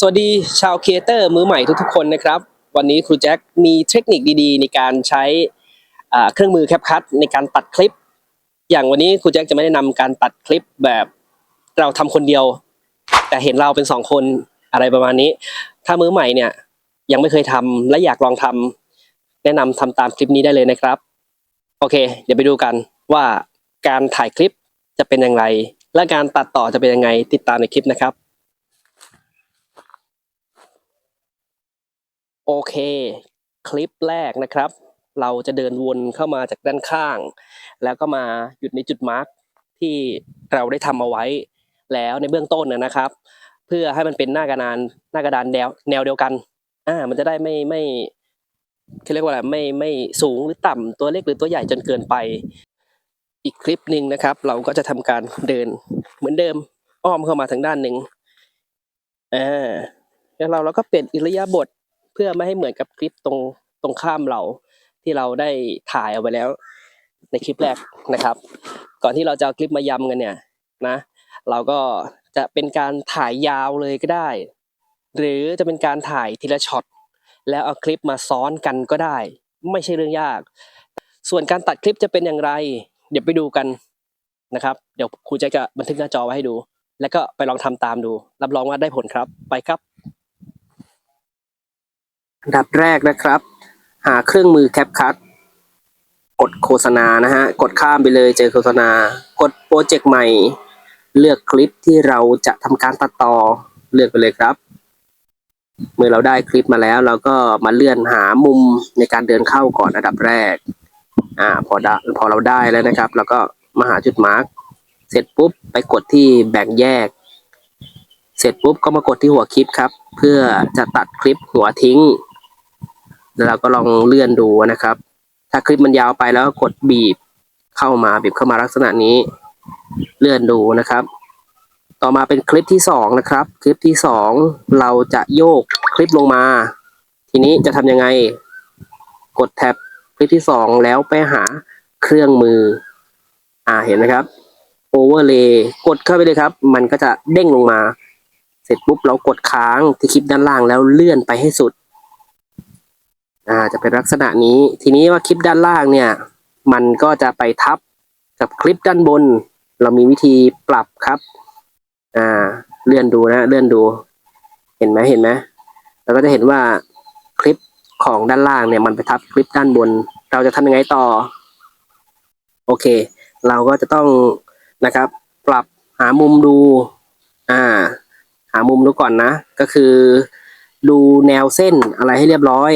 สวัสดีชาวครีเอเตอร์มือใหม่ทุกๆคนนะครับ วันนี้ครูแจ็คมีเทคนิคดีๆ ในการใช้เครื่องมือแคปคัตในการตัดคลิป อย่างวันนี้ครูแจ็คจะไม่ได้นำการตัดคลิปแบบเราทำคนเดียว แต่เห็นเราเป็นสองคนอะไรประมาณนี้ ถ้ามือใหม่เนี่ยยังไม่เคยทำและอยากลองทำแนะนำทำตามคลิปนี้ได้เลยนะครับ โอเค เดี๋ยวไปดูกันว่าการถ่ายคลิปจะเป็นอย่างไรและการตัดต่อจะเป็นยังไงติดตามในคลิปนะครับ โอเค คลิปแรกนะครับ เราจะเดินวนเข้ามาจากด้านข้าง แล้วก็มาหยุดในจุดมาร์กที่เราได้ทำเอาไว้แล้วในเบื้องต้นนะครับ เพื่อให้มันเป็นหน้ากระดานหน้ากระดานแนวแนวเดียวกันอ่ามันจะได้ไม่ไม่เขาเรียกว่าอะไรไม่ไม่สูงหรือต่ำตัวเล็กหรือตัวใหญ่จนเกินไป อีกคลิปหนึ่งนะครับ เราก็จะทำการเดินเหมือนเดิมอ้อมเข้ามาทางด้านหนึ่งอ่าแล้วเราเราก็เปลี่ยนอิริยาบถ เพื่อไม่ให้เหมือนกับคลิปตรงตรงข้ามเราที่เราได้ถ่ายเอาไว้แล้วในคลิปแรกนะครับ ก่อนที่เราจะคลิปมายำกันเนี่ยนะ เราก็จะเป็นการถ่ายยาวเลยก็ได้ หรือจะเป็นการถ่ายทีละช็อตแล้วเอาคลิปมาซ้อนกันก็ได้ ไม่ใช่เรื่องยาก ส่วนการตัดคลิปจะเป็นอย่างไร เดี๋ยวไปดูกันนะครับ เดี๋ยวครูแจะจะบันทึกหน้าจอไว้ให้ดู แล้วก็ไปลองทำตามดู รับรองว่าได้ผลครับ ไปครับ อันดับแรกนะครับ หาเครื่องมือแคปคัตกดโฆษณานะฮะ กดข้ามไปเลยเจอโฆษณา กดโปรเจกต์ใหม่ เลือกคลิปที่เราจะทำการตัดต่อเลือกไปเลยครับ เมื่อเราได้คลิปมาแล้ว เราก็มาเลื่อนหามุมในการเดินเข้าก่อนอันดับแรก อ่า พอได้พอเราได้แล้วนะครับแล้วก็มาหาจุดมาร์กเสร็จปุ๊บไปกดที่แบ่งแยก เสร็จปุ๊บก็มากดที่หัวคลิปครับ เพื่อจะตัดคลิปหัวทิ้ง แล้วเราก็ลองเลื่อนดูนะครับ ถ้าคลิปมันยาวไปแล้วกกดบีบเข้ามาบีบเข้ามาลักษณะนี้เลื่อนดูนะครับ ต่อมาเป็นคลิปที่สองนะครับ คลิปที่สองเราจะโยกคลิปลงมา ทีนี้จะทำยังไง กดแท็บคลิปที่สองแล้วไปหาเครื่องมือ อ่าเห็นไหมครับ overlay กดเข้าไปเลยครับ มันก็จะเด้งลงมา เสร็จปุ๊บเรากดค้างที่คลิปด้านล่างแล้วเลื่อนไปให้สุด อ่าจะเป็นลักษณะนี้ ทีนี้ว่าคลิปด้านล่างเนี่ย มันก็จะไปทับกับคลิปด้านบน เรามีวิธีปรับครับ อ่า เลื่อนดูนะ เลื่อนดู เห็นไหมเห็นไหมเราก็จะเห็นว่าคลิปของด้านล่างเนี่ย มันไปทับคลิปด้านบน เราจะทำยังไงต่อ โอเค เราก็จะต้องนะครับ ปรับหามุมดู อ่า หามุมดูก่อนนะ ก็คือ ดูแนวเส้นอะไรให้เรียบร้อย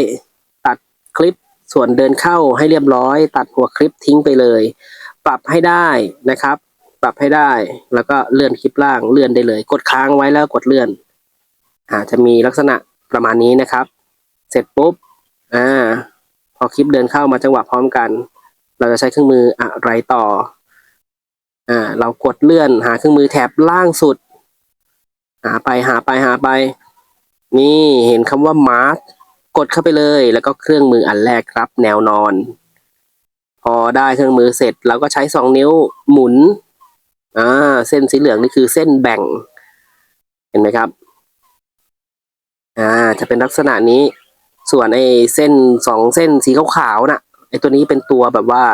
คลิปส่วนเดินเข้าให้เรียบร้อย ตัดหัวคลิปทิ้งไปเลย ปรับให้ได้นะครับ ปรับให้ได้แล้วก็เลื่อนคลิปล่างเลื่อนได้เลย กดค้างไว้แล้วกดเลื่อนอ่าจะมีลักษณะประมาณนี้นะครับ เสร็จปุ๊บอ่าพอคลิปเดินเข้ามาจังหวะพร้อมกัน เราจะใช้เครื่องมืออะไรต่ออ่าเรากดเลื่อนหาเครื่องมือแถบล่างสุด หาไปหาไปหาไป นี่เห็นคำว่ามาร์ กดเข้าไปเลย แล้วก็เครื่องมืออันแรกครับ แนวนอน พอได้เครื่องมือเสร็จเราก็ใช้สองนิ้วหมุนอ่าเส้นสีเหลืองนี่คือเส้นแบ่ง เห็นไหมครับอ่าจะเป็นลักษณะนี้ ส่วนไอ้เส้นสองเส้นสีขาวๆน่ะไอ้ตัวนี้เป็นตัวแบบว่า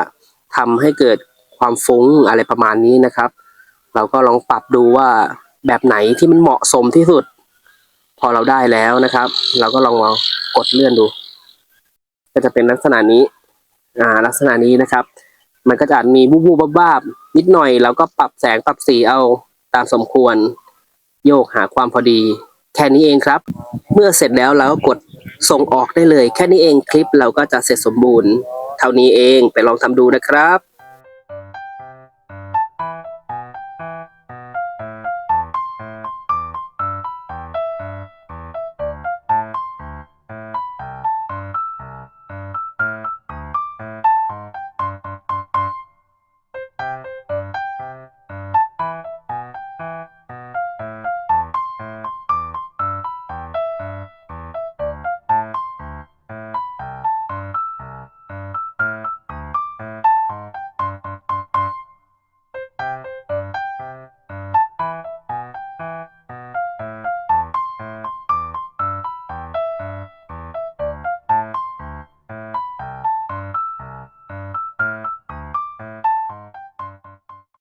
ทำให้เกิดความฟุ้งอะไรประมาณนี้นะครับ เราก็ลองปรับดูว่าแบบไหนที่มันเหมาะสมที่สุด อเราได้แล้วนะครับ เราก็ลองมากดเลื่อนดู ก็จะเป็นลักษณะนี้ อ่า ลักษณะนี้นะครับ มันก็จะอาจมีบูบูบ้าบ้าบๆนิดหน่อยเราก็ปรับแสงปรับสีเอาตามสมควร โยกหาความพอดี แค่นี้เองครับ เมื่อเสร็จแล้วเราก็กดส่งออกได้เลย แค่นี้เองคลิปเราก็จะเสร็จสมบูรณ์ เท่านี้เองไปลองทำดูนะครับ